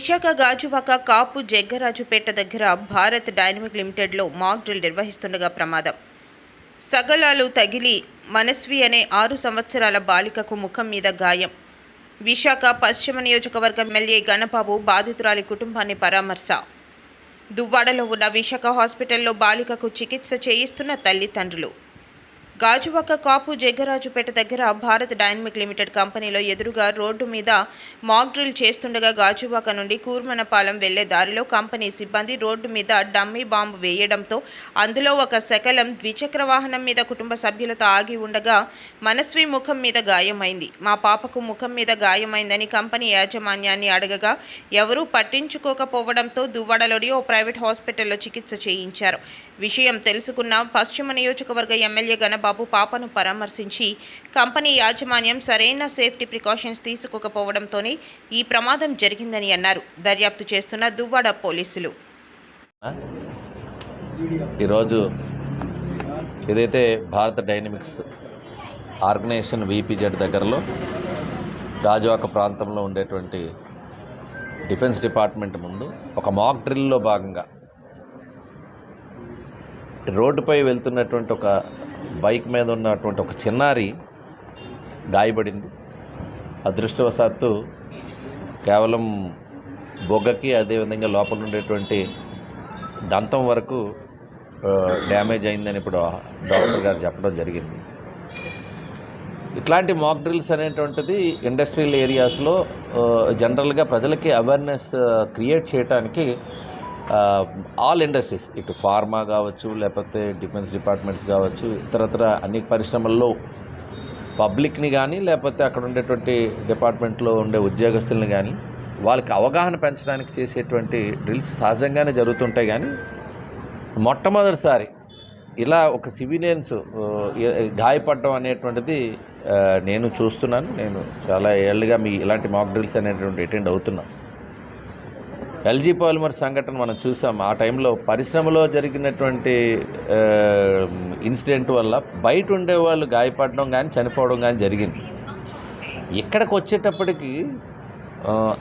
విశాఖ గాజువాక కాపు జగ్గరాజుపేట దగ్గర భారత్ డైనమిక్ లిమిటెడ్లో mock drill నిర్వహిస్తుండగా ప్రమాదం. సగలాలు తగిలి మనస్వి అనే ఆరు సంవత్సరాల బాలికకు ముఖం మీద గాయం. విశాఖ పశ్చిమ నియోజకవర్గం ఎమ్మెల్యే గణబాబు బాధితురాలి కుటుంబాన్ని పరామర్శ. దువ్వాడలో ఉన్న విశాఖ హాస్పిటల్లో బాలికకు చికిత్స చేయిస్తున్న తల్లిదండ్రులు. గాజువాక కాపు జగ్గరాజుపేట దగ్గర భారత్ డైనమిక్ లిమిటెడ్ కంపెనీలో ఎదురుగా రోడ్డు మీద మాక్ డ్రిల్ చేస్తుండగా గాజువాక నుండి కూర్మనపాలెం వెళ్ళే దారిలో కంపెనీ సిబ్బంది రోడ్డు మీద డమ్మీ బాంబు వేయడంతో అందులో ఒక శకలం ద్విచక్ర వాహనం మీద కుటుంబ సభ్యులతో ఆగి ఉండగా మనస్వి ముఖం మీద గాయమైంది. మా పాపకు ముఖం మీద గాయమైందని కంపెనీ యాజమాన్యాన్ని అడగగా ఎవరూ పట్టించుకోకపోవడంతో దువ్వడలోడి ఓ ప్రైవేట్ హాస్పిటల్లో చికిత్స చేయించారు. విషయం తెలుసుకున్న పశ్చిమ నియోజకవర్గ ఎమ్మెల్యే గణబాబు పాపను పరామర్శించి కంపెనీ యాజమాన్యం సరైన సేఫ్టీ ప్రికాషన్స్ తీసుకోకపోవడంతోనే ఈ ప్రమాదం జరిగిందని అన్నారు. దర్యాప్తు చేస్తున్న దువ్వాడ పోలీసులు. ఈరోజు ఏదైతే భారత డైనమిక్స్ ఆర్గనైజేషన్ విపిజెడ్ దగ్గరలో రాజవాక ప్రాంతంలో ఉండేటువంటి డిఫెన్స్ డిపార్ట్మెంట్ ముందు ఒక మాక్ డ్రిల్లో భాగంగా రోడ్డుపై వెళ్తున్నటువంటి ఒక బైక్ మీద ఉన్నటువంటి ఒక చిన్నారి గాయపడింది. అదృష్టవశాత్తు కేవలం బొగ్గకి అదేవిధంగా లోపల ఉండేటువంటి దంతం వరకు డ్యామేజ్ అయిందని ఇప్పుడు డాక్టర్ గారు చెప్పడం జరిగింది. ఇట్లాంటి మాక్ డ్రిల్స్ అనేటువంటిది ఇండస్ట్రియల్ ఏరియాస్లో జనరల్గా ప్రజలకి అవేర్నెస్ క్రియేట్ చేయడానికి ఆల్ ఇండస్ట్రీస్ ఇటు ఫార్మా కావచ్చు లేకపోతే డిఫెన్స్ డిపార్ట్మెంట్స్ కావచ్చు ఇతరత్ర అన్ని పరిశ్రమల్లో పబ్లిక్ని కానీ లేకపోతే అక్కడ ఉండేటువంటి డిపార్ట్మెంట్లో ఉండే ఉద్యోగస్తుల్ని కానీ వాళ్ళకి అవగాహన పెంచడానికి చేసేటువంటి డ్రిల్స్ సహజంగానే జరుగుతుంటాయి కానీ మొట్టమొదటిసారి ఇలా ఒక సివిలియన్స్ గాయపడడం అనేటువంటిది నేను చూస్తున్నాను. నేను చాలా ఏళ్ళుగా మీ ఇలాంటి మాక్ డ్రిల్స్ అనేటువంటి అటెండ్ అవుతున్నాను. ఎల్జీ పాలిమర్ సంఘటన మనం చూసాం. ఆ టైంలో పరిశ్రమలో జరిగినటువంటి ఇన్సిడెంట్ వల్ల బయట ఉండే వాళ్ళు గాయపడడం కానీ చనిపోవడం కానీ జరిగింది. ఇక్కడికి వచ్చేటప్పటికి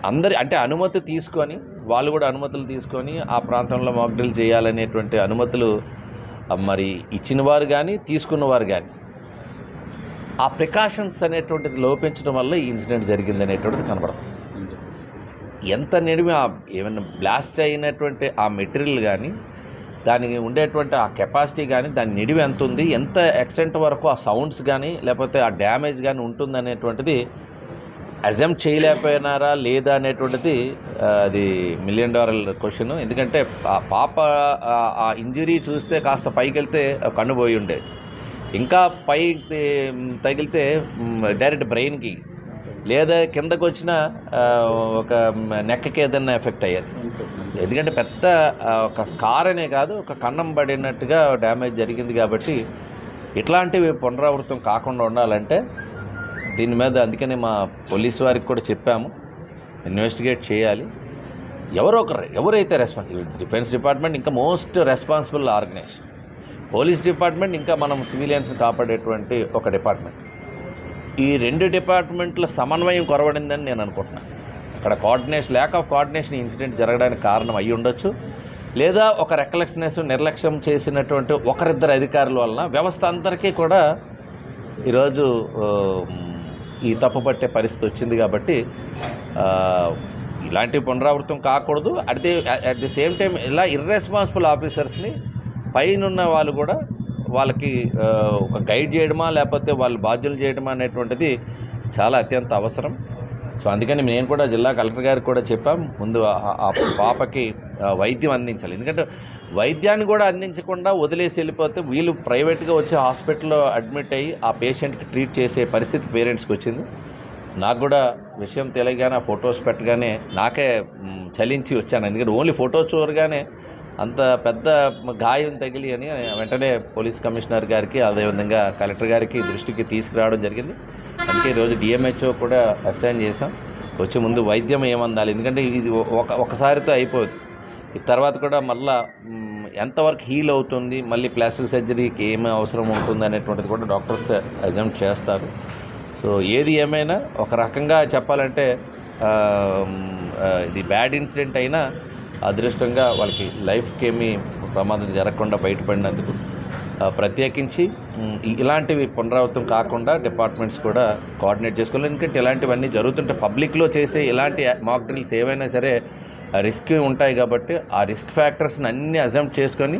అందరి అంటే అనుమతి తీసుకొని వాళ్ళు కూడా అనుమతులు తీసుకొని ఆ ప్రాంతంలో మాక్డ్రిల్ చేయాలనేటువంటి అనుమతులు మరి ఇచ్చిన వారు కానీ తీసుకున్నవారు కానీ ఆ ప్రికాషన్స్ అనేటువంటిది లోపించడం వల్ల ఈ ఇన్సిడెంట్ జరిగింది అనేటువంటిది కనబడుతుంది. ఎంత నిడిమి ఆ ఏమైనా బ్లాస్ట్ అయినటువంటి ఆ మెటీరియల్ కానీ దానికి ఉండేటువంటి ఆ కెపాసిటీ కానీ దాని నిడివి ఎంత ఉంది ఎంత ఎక్స్టెంట్ వరకు ఆ సౌండ్స్ కానీ లేకపోతే ఆ డ్యామేజ్ కానీ ఉంటుంది అనేటువంటిది చేయలేకపోయినారా లేదా అనేటువంటిది అది మిలియన్ డాలర్ క్వశ్చన్ ఎందుకంటే ఆ పాప ఆ- ఆ ఇంజరీ చూస్తే కాస్త పైకి వెళ్తే కన్ను పోయి ఉండేది. ఇంకా పై తగిలితే డైరెక్ట్ బ్రెయిన్కి లేదా కిందకు వచ్చిన ఒక నెక్కకి ఏదైనా ఎఫెక్ట్ అయ్యేది. ఎందుకంటే పెద్ద ఒక స్కార్ అనే కాదు ఒక కన్నం పడినట్టుగా డ్యామేజ్ జరిగింది కాబట్టి ఇట్లాంటివి పునరావృతం కాకుండా ఉండాలంటే దీని మీద అందుకని మా పోలీస్ వారికి కూడా చెప్పాము. ఇన్వెస్టిగేట్ చేయాలి. ఎవరో ఒకరు ఎవరైతే రెస్పాన్సిబుల్ డిఫెన్స్ డిపార్ట్మెంట్ ఇంకా most responsible organisation. Police department ఇంకా మనం సివిలియన్స్ కాపాడేటువంటి ఒక డిపార్ట్మెంట్. ఈ రెండు డిపార్ట్మెంట్ల సమన్వయం కొరవడిందని నేను అనుకుంటున్నాను అక్కడ coordination lack of coordination incident జరగడానికి కారణం అయి ఉండొచ్చు. లేదా ఒక రెక్లెక్స్నెస్ నిర్లక్ష్యం చేసినటువంటి ఒకరిద్దరు అధికారుల వలన వ్యవస్థ అందరికీ కూడా ఈరోజు ఈ తప్పు పట్టే పరిస్థితి వచ్చింది కాబట్టి ఇలాంటి పునరావృతం కాకూడదు. At the at the same time ఇలా ఇర్రెస్పాన్సిబుల్ ఆఫీసర్స్ని పైనున్న వాళ్ళు కూడా వాళ్ళకి ఒక గైడ్ చేయడమా లేకపోతే వాళ్ళు బాధ్యులు చేయడమా అనేటువంటిది చాలా అత్యంత అవసరం. సో అందుకని నేను కూడా జిల్లా కలెక్టర్ గారికి కూడా చెప్పాం ముందు ఆ- పాపకి వైద్యం అందించాలి. ఎందుకంటే వైద్యాన్ని కూడా అందించకుండా వదిలేసి వెళ్ళిపోతే వీళ్ళు ప్రైవేట్గా వచ్చి హాస్పిటల్లో అడ్మిట్ అయ్యి ఆ పేషెంట్కి ట్రీట్ చేసే పరిస్థితి పేరెంట్స్కి వచ్చింది. నాకు కూడా విషయం తెలియగానే ఆ ఫొటోస్ పెట్టగానే నాకే చలించి వచ్చాను. ఎందుకంటే ఓన్లీ ఫొటోస్ చూడగానే అంత పెద్ద గాయం తగిలి అని వెంటనే పోలీస్ కమిషనర్ గారికి అదేవిధంగా కలెక్టర్ గారికి దృష్టికి తీసుకురావడం జరిగింది. అందుకే ఈరోజు డిఎంహెచ్ఓ కూడా అసైన్ చేశాం. వచ్చే ముందు వైద్యం ఏమందాలి? ఎందుకంటే ఇది ఒక ఒకసారితో అయిపోదు. ఈ తర్వాత కూడా మళ్ళా ఎంతవరకు హీల్ అవుతుంది మళ్ళీ ప్లాస్టిక్ సర్జరీకి ఏమి అవసరం ఉంటుంది అనేటువంటిది కూడా డాక్టర్స్ అజెంప్ట్ చేస్తారు. సో ఏది ఏమైనా ఒక రకంగా చెప్పాలంటే ఇది బ్యాడ్ ఇన్సిడెంట్ అయినా అదృష్టంగా వాళ్ళకి లైఫ్కి ఏమీ ప్రమాదం జరగకుండా బయటపడినందుకు ప్రత్యేకించి ఇలాంటివి పునరావృతం కాకుండా డిపార్ట్మెంట్స్ కూడా కోఆర్డినేట్ చేసుకోవాలి. ఎందుకంటే ఇలాంటివన్నీ జరుగుతుంటే పబ్లిక్లో చేసే ఇలాంటి మాక్ డ్రిల్స్ ఏవైనా సరే రిస్క్ ఉంటాయి కాబట్టి ఆ రిస్క్ ఫ్యాక్టర్స్ని అన్ని అజెంప్ట్ చేసుకొని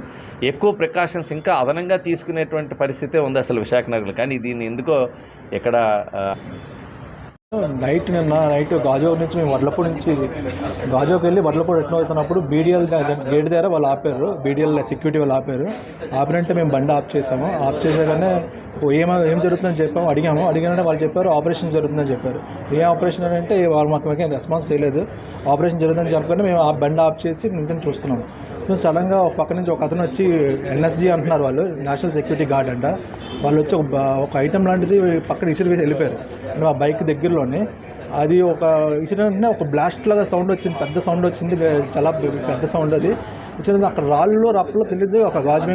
ఎక్కువ ప్రికాషన్స్ ఇంకా అదనంగా తీసుకునేటువంటి పరిస్థితే ఉంది అసలు విశాఖనగర్లో కానీ దీన్ని ఎందుకో ఇక్కడ నైట్ నిన్న నైట్ గాజువాక నుంచి మేము వడ్లపూడి నుంచి గాజోకి వెళ్ళి వడ్లపూడి ఎట్లా అవుతున్నప్పుడు బీడిఎల్ గేట్ దగ్గర వాళ్ళు ఆపారు. బీడీఎల్ సెక్యూరిటీ వాళ్ళు ఆపారు. ఆపినంటే మేము బండి ఆఫ్ చేసాము. ఆఫ్ చేసాకనే ఏమో ఏం జరుగుతుందని చెప్పాము అడిగాము. అడిగానంటే వాళ్ళు చెప్పారు ఆపరేషన్ జరుగుతుందని చెప్పారు. ఏ ఆపరేషన్ అని అంటే వాళ్ళు మాకు మాకేం రెస్పాన్స్ చేయలేదు. ఆపరేషన్ జరుగుతుందని చెప్పకుండా మేము ఆ బండి ఆఫ్ చేసి నించుని చూస్తున్నాము. మేము సడన్గా ఒక పక్క నుంచి ఒక అతను వచ్చి ఎన్ఎస్జీ అంటున్నారు వాళ్ళు నేషనల్ సెక్యూరిటీ గార్డ్ అంట. వాళ్ళు వచ్చి ఒక ఒక ఐటమ్ లాంటిది పక్కన ఇసురు వేసి వెళ్ళిపోయారు. అంటే మా బైక్ దగ్గరలోనే అది ఒక ఇసిరెంట్నే ఒక బ్లాస్ట్ లాగా సౌండ్ వచ్చింది పెద్ద సౌండ్ వచ్చింది చాలా పెద్ద సౌండ్ అది. ఇచ్చిన అక్కడ రాళ్ళు రప్పలో తెలియదు ఒక గాజు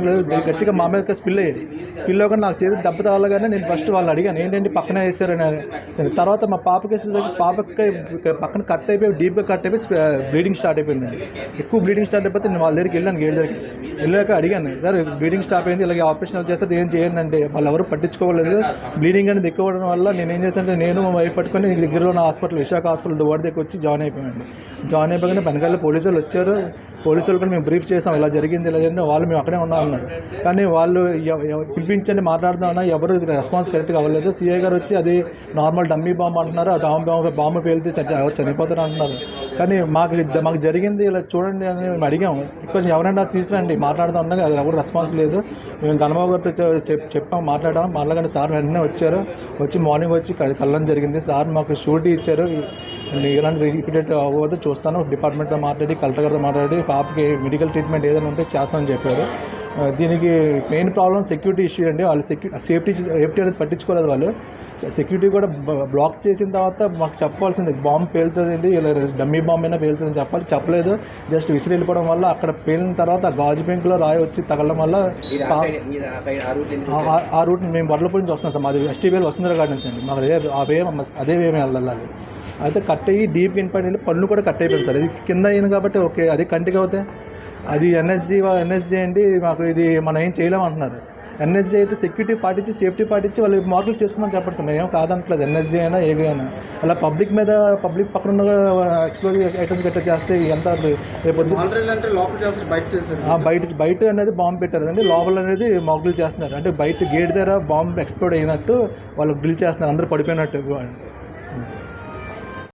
గట్టిగా మా మీద స్పిల్ అయ్యింది. స్పిల్ అవ్వగానే నాకు చేతి దెబ్బ తగలగానే నేను ఫస్ట్ వాళ్ళని అడిగాను ఏంటంటే పక్కన వేసారని? అని. తర్వాత మా పాపకి వేసేసరికి పాపకి పక్కన కట్ అయిపోయి డీప్గా కట్ అయిపోయి బ్లీడింగ్ స్టార్ట్ అయిపోయిందండి. ఎక్కువ బ్లీడింగ్ స్టార్ట్ అయిపోతే నేను వాళ్ళ దగ్గరికి వెళ్ళాను గేట్ దగ్గరికి. వెళ్ళాక అడిగాను సార్ బ్లీడింగ్ స్టాప్ అయింది ఇలాగే ఆపరేషన్ చేస్తే ఏం చేయండి? అంటే వాళ్ళు ఎవరు పట్టించుకోలేదు బ్లీడింగ్ అనేది ఎక్కువ వల్ల నేను ఏం చేస్తానంటే నేను మా వైఫ్ పట్టుకొని దగ్గరలో హాస్పిటల్ విశాఖ హాస్పిటల్ దువాడ దగ్గర వచ్చి జాయిన్ అయిపోయామండి. జాయిన్ అయిపోగానే పెనకాల పోలీసులు వచ్చారు. పోలీసులు కూడా మేము బ్రీఫ్ చేసాం ఇలా జరిగింది ఇలా జరిగింది. వాళ్ళు మేము అక్కడే ఉన్నాం అన్నారు. కానీ వాళ్ళు పిలిపించండి మాట్లాడదామన్నా ఎవరు రెస్పాన్స్ కరెక్ట్గా అవ్వలేదు. సీఐ గారు వచ్చి అది నార్మల్ డమ్మీ బాంబు అంటున్నారు. ఆ డామ్ బాంబు బాంబు పేలితే చనిపోతారు అంటున్నారు. కానీ మాకు మాకు జరిగింది ఇలా చూడండి అని మేము అడిగాము. కొంచెం ఎవరైనా తీసుకురండి మాట్లాడుదాం అన్నా అది ఎవరు రెస్పాన్స్ లేదు. మేము గణబాబు గారితో చెప్పాం మాట్లాడాం. మాట్లాడగానే సార్ వెంటనే వచ్చారు. వచ్చి మార్నింగ్ వచ్చి కళ్ళం జరిగింది. సార్ మాకు షూటీ ఇచ్చారు. ఇలాంటి రిపీటెడ్ అవ్వదు చూస్తాను. డిపార్ట్మెంట్తో మాట్లాడి కలెక్టర్ గారితో మాట్లాడి పాపకి మెడికల్ ట్రీట్మెంట్ ఏదైనా ఉంటే చేస్తానని చెప్పారు. దీనికి మెయిన్ ప్రాబ్లం సెక్యూరిటీ ఇష్యూ అండి. వాళ్ళు సెక్యూరిటీ సేఫ్టీ సేఫ్టీ అనేది పట్టించుకోలేదు వాళ్ళు. సెక్యూరిటీ కూడా బ్లాక్ చేసిన తర్వాత మాకు చెప్పాల్సింది బాంబు పేలుతుందండి. ఇలా డమ్మీ బాంబు అయినా పేలుతుందని చెప్పాలి. చెప్పలేదు. జస్ట్ విసిరి వెళ్ళిపోవడం వల్ల అక్కడ పేలిన తర్వాత గాజు పెంకులో రాయి వచ్చి తగలడం వల్ల ఆ- రూట్ మేము వడ్లపూడి నుంచి వస్తున్నాం సార్. మాది ఎస్టీవీఎల్ వసుంధర గార్డెన్స్ అండి. మాకు అదే ఆ వే అదే వే మేము వెళ్ళాలి. అయితే కట్ అయ్యి డీప్ ఇన్పైన వెళ్ళి పళ్ళు కూడా కట్ అయిపోయింది సార్. ఇది కింద అయింది కాబట్టి ఓకే. అది కంటికి అవుతాయి అది ఎన్ఎస్జీ ఎన్ఎస్జీ అండి మాకు ఇది మనం ఏం చేయలేము అంటున్నారు ఎన్ఎస్జీ అయితే సెక్యూరిటీ పాటించి సేఫ్టీ పాటించి వాళ్ళు మార్కులు చేసుకోమని చెప్పండి సార్. మేము కాదనట్లేదు ఎన్ఎస్జీ అయినా ఏవి అయినా. అలా పబ్లిక్ మీద పబ్లిక్ పక్కన ఉన్న ఎక్స్ప్లోజ్ ఐటమ్స్ గట్రా చేస్తే ఎంత రేపు బయట బయట అనేది బాంబు పెట్టారు. అండి లోపల అనేది మాకులు చేస్తున్నారు. అంటే బయట గేట్ దగ్గర బాంబు ఎక్స్ప్లోడ్ అయినట్టు వాళ్ళు డ్రిల్ చేస్తున్నారు. అందరూ పడిపోయినట్టు